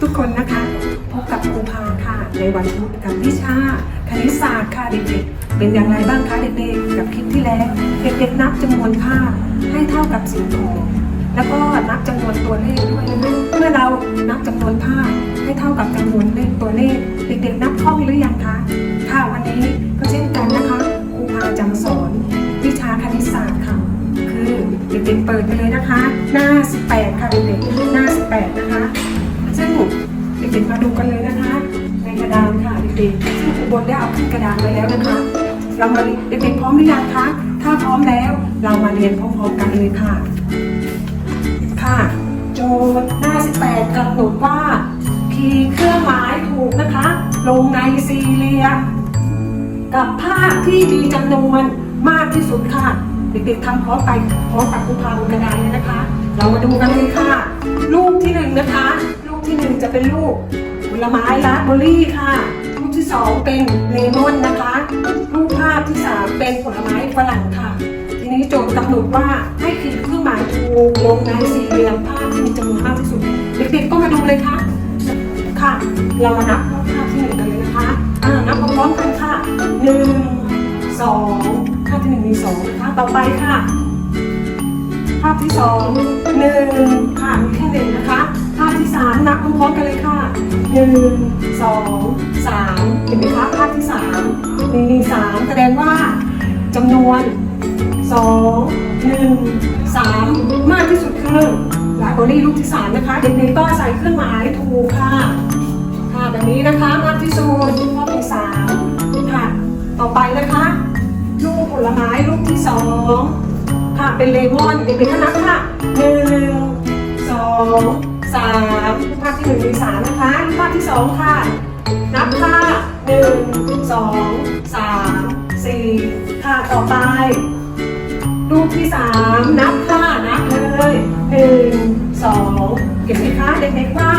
ทุกคนนะคะ พบกับครูพาค่ะ ในวันพุธกับวิชาคณิตศาสตร์ค่ะเด็กๆ เป็นอย่างไรบ้างคะเด็กๆ กับคลิปที่แล้วเด็กๆนับจำนวนค่าให้เท่ากับสิ่งของแล้วก็นับจำนวนตัวเลขด้วยเมื่อเรานับจำนวนภาพให้เท่ากับจำนวนเลขตัวเลข เด็กๆนับคล่องหรือยังคะค่ะวันนี้ก็เช่นกันนะคะครูพาจังสอนวิชาคณิตศาสตร์ค่ะ คือเด็กๆเปิดไปเลยนะคะ หน้า 18 ค่ะเด็กๆหน้า 18 นะคะ ด็กๆมาดูกันเลยนะคะ ในกระดานค่ะเด็กๆซึ่งครูบนได้เอาขึ้นกระดานไว้แล้วนะคะ เรามาเด็กๆพร้อมหรือยังคะถ้าพร้อมแล้วเรามาเรียนพร้อมๆกันเลยค่ะ ค่ะ โจทย์หน้า 18กำหนดว่าคีย์เครื่องหมายถูกนะคะ ลงในสี่เหลี่ยมกับภาพที่มีจำนวนมากที่สุดค่ะ เด็กๆทำพร้อมไปพร้อมกับครูพาบนกระดานเลยนะคะ เรามาดูกันเลยค่ะลูกที่หนึ่งนะคะ จะเป็นลูกผลไม้ราสเบอร์รี่ค่ะ ลูกที่สองเป็นเลมอนนะคะลูกภาพที่สามเป็นผลไม้ฝรั่งค่ะ ทีนี้โจทย์กำหนดว่าให้ขีดเครื่องหมายถูกลงในสี่เหลี่ยมภาพที่มีจำนวนมากที่สุดเด็กๆก็มาดูเลยค่ะ ค่ะ เรามานับภาพที่หนึ่งกันเลยนะคะอ่านับพร้อมๆกันค่ะหนึ่งสองภาพที่หนึ่งมีสองนะคะต่อไปค่ะ ภาพที่สองหนึ่งค่ะมีแค่หนึ่งนะคะ สามนับพร้อมๆกันเลยค่ะหนึ่งสองสามเห็นไหมคะภาพที่สามมีสามแสดงว่าจำนวนสองหนึ่งสามมากที่สุดคือลาโบรี่ลูกที่สามนะคะเด็กๆก็ใส่เครื่องหมายถูกค่ะ ค่ะแบบนี้นะคะมากที่สุดข้อที่สามค่ะ ต่อไปนะคะลูกผลไม้ลูกที่สองค่ะเป็นเลมอนเด็กๆก็นับค่ะหนึ่งสอง สามภาพที่หนึ่งมีสามนะคะภาพที่สองค่ะ นับค่ะหนึ่งสองสามสี่ค่ะต่อไปลูกที่สามนับค่ะนับเลยหนึ่งสองเห็นไหมคะเด็กๆว่า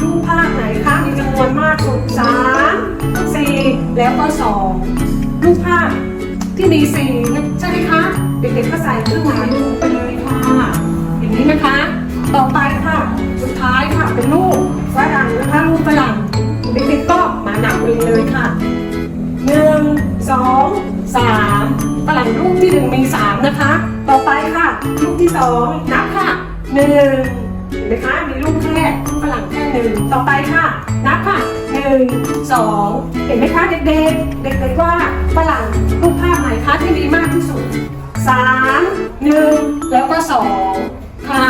รูปภาพไหนคะมีจำนวนมากสุดสามสี่แล้วก็สองรูปภาพที่มีสี่ใช่ไหมคะเด็กๆก็ใส่เครื่องหมายามฝรั่งลูกที่หนึ่งมีสามนะคะ ต่อไปค่ะ ลูกที่สองนับค่ะหนึ่งเห็นไหมคะมีลูกแค่ฝรั่งแค่หนึ่งต่อไปค่ะ นับค่ะหนึ่งสองเห็นไหมคะเด็กๆ เด็กๆว่าฝรั่งรูปภาพไหนคะที่มีมากที่สุดสามหนึ่งแล้วก็สองค่ะ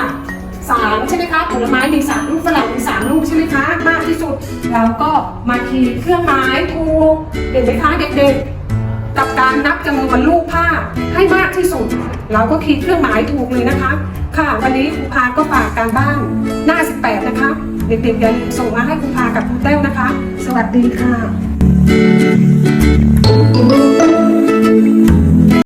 สามใช่ไหมคะผลไม้มีสามลูกฝรั่งมีสามลูกใช่ไหมคะมากที่สุดเราก็มาขีดเครื่องหมายถูกเห็นไหมคะเด็กๆ การนับจำนวนลูกผ้าให้มากที่สุด เราก็คีดเครื่องหมายถูกเลยนะคะ ค่ะ วันนี้ครูพาก็ฝากการบ้านหน้า 18 นะคะ เด็กๆอย่าลืมส่งมาให้ครูพากับครูเต้วนะคะ สวัสดีค่ะ